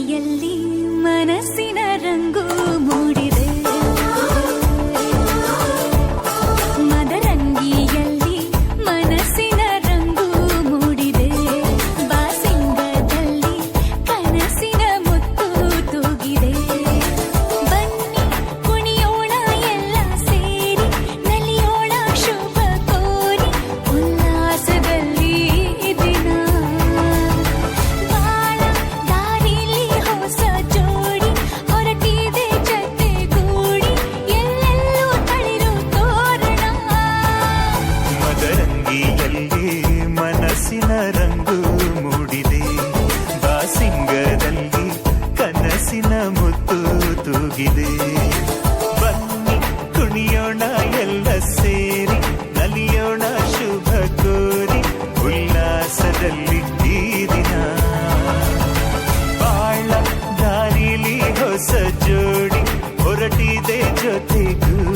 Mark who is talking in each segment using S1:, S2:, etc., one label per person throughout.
S1: ಮಿಯಲ್ಲಿ ಮನಸ್ಸಿನ ರಂಗು ಮೂಡಿ
S2: ಮನಸ್ಸಿನ ಮುತ್ತು ತೂಗಿದೆ. ಬನ್ನಿ, ಕುಣಿಯೋಣ, ಎಲ್ಲ ಸೇರಿ, ನಲಿಯೋಣ ಶುಭ ಕೋರಿ, ಉಲ್ಲಾಸದಲ್ಲಿ ದಿನ. ಬಾಳ ದಾರಿಲಿ ಹೊಸ ಜೋಡಿ ಹೊರಟಿದೆ ಜೊತೆಗೂ.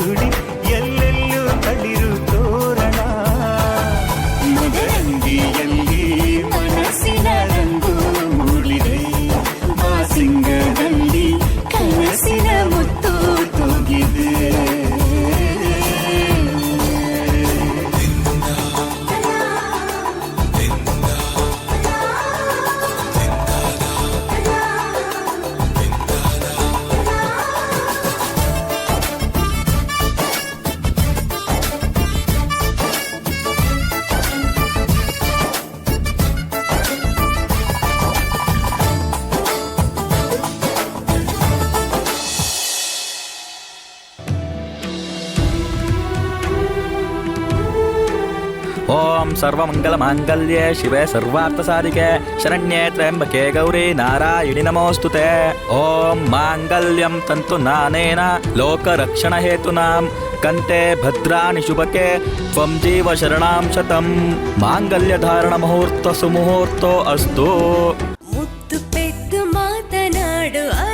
S3: ఓం సర్వమంగళమాంగళ్యే శివే సర్వార్థసాధికే. శరణ్యే త్ర్యంబకే గౌరీ నారాయణి నమోస్తుతే. ఓం మాంగళ్యం తంతు నానేన లోకరక్షణ హేతునాం కంటే భద్రాని శుభకే త్వం జీవ శరణాం శతం. మాంగళ్యధారణ ముహూర్త సుముహూర్తో అస్తు.
S4: ముద్దు పెద్ద మాతనాడు